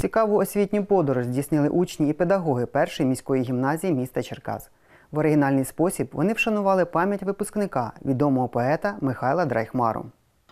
Цікаву освітню подорож здійснили учні і педагоги першої міської гімназії міста Черкас. В оригінальний спосіб вони вшанували пам'ять випускника відомого поета Михайла Драйхмару.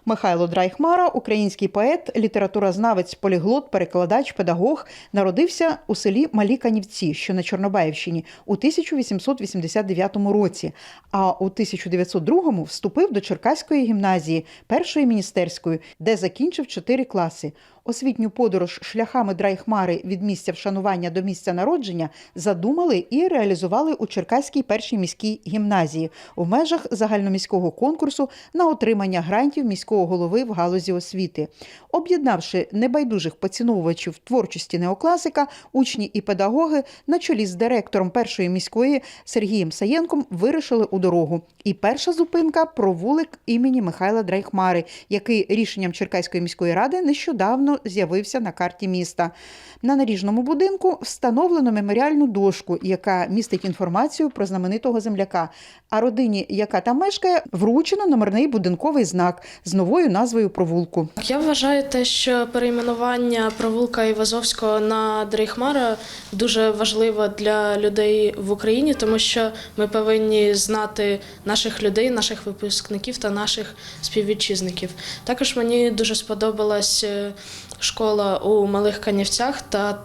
Михайло Драйхмара, український поет, літературознавець, поліглот, перекладач, педагог, народився у селі Малі Канівці, що на Чорнобаївщині, у 1889 році. А у 1902 вступив до Черкаської гімназії, першої міністерської, де закінчив чотири класи. Освітню подорож шляхами Драйхмари від місця вшанування до місця народження задумали і реалізували у Черкаській першій міській гімназії в межах загальноміського конкурсу на отримання грантів міського голови в галузі освіти. Об'єднавши небайдужих поціновувачів творчості неокласика, учні і педагоги на чолі з директором першої міської Сергієм Саєнком вирішили у дорогу. І перша зупинка провулик імені Михайла Драйхмари, який рішенням Черкаської міської ради нещодавно з'явився на карті міста. На наріжному будинку встановлено меморіальну дошку, яка містить інформацію про знаменитого земляка. А родині, яка там мешкає, вручено номерний будинковий знак з новою назвою провулку. Я вважаю те, що перейменування провулка Івазовського на Дрейхмара дуже важливо для людей в Україні, тому що ми повинні знати наших людей, наших випускників та наших співвітчизників. Також мені дуже сподобалась е, школа у Малих Канівцях та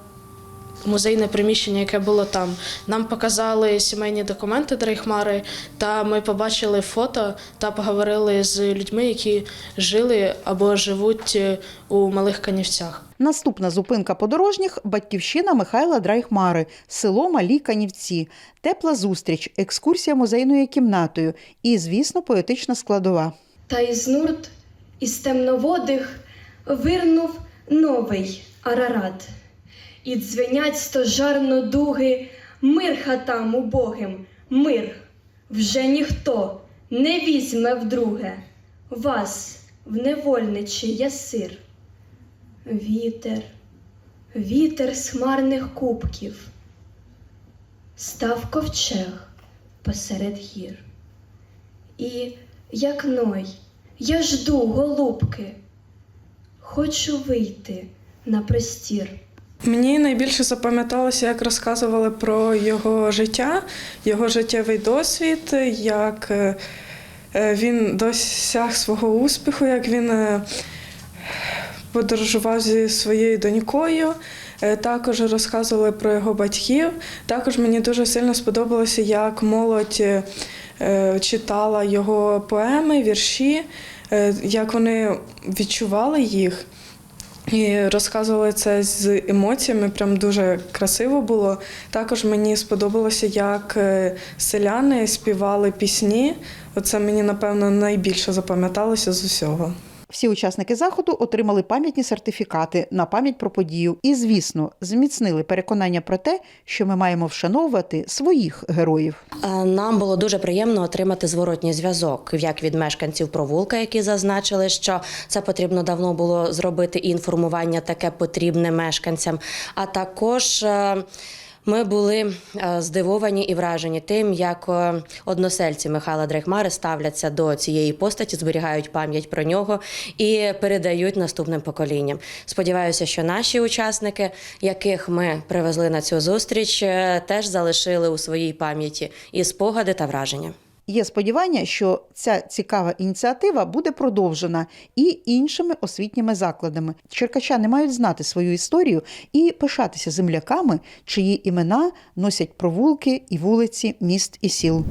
музейне приміщення, яке було там. Нам показали сімейні документи Дрейхмари, та ми побачили фото та поговорили з людьми, які жили або живуть е, у Малих Канівцях. Наступна зупинка подорожніх батьківщина Михайла Драйхмари, село Малі Канівці, тепла зустріч, екскурсія музейною кімнатою і, звісно, поетична складова. Та із нурт, із темноводих вирнув новий Арарат. І дзвенять стожарно дуги, мир хатам убогим, мир. Вже ніхто не візьме вдруге вас в невольничий ясир. Вітер, вітер з хмарних кубків, став ковчег посеред гір. І, як ной, я жду, голубки, хочу вийти на простір. Мені найбільше запам'яталося, як розказували про його життя, його життєвий досвід, як е, е, він досяг свого успіху, як він е, подорожував зі своєю донькою. Також розказували про його батьків. Також мені дуже сильно сподобалося, як молодь читала його поеми, вірші, як вони відчували їх. І розказували це з емоціями, прям дуже красиво було. Також мені сподобалося, як е, селяни співали пісні. Оце мені, напевно, найбільше запам'яталося з усього. Всі учасники заходу отримали пам'ятні сертифікати на пам'ять про подію і, звісно, зміцнили переконання про те, що ми маємо вшановувати своїх героїв. Е, Нам було дуже приємно отримати зворотній зв'язок, як від мешканців провулка, які зазначили, що це потрібно давно було зробити, і інформування таке потрібне мешканцям. А також е, ми були е, здивовані і вражені тим, як е, односельці Михайла Дрейхмари ставляться до цієї постаті, зберігають пам'ять про нього і передають наступним поколінням. Сподіваюся, що наші учасники, яких ми привезли на цю зустріч, е, теж залишили у своїй пам'яті і спогади та враження. Є сподівання, що ця цікава ініціатива буде продовжена і іншими освітніми закладами. Черкачани мають знати свою історію і пишатися земляками, чиї імена носять провулки і вулиці міст і сіл.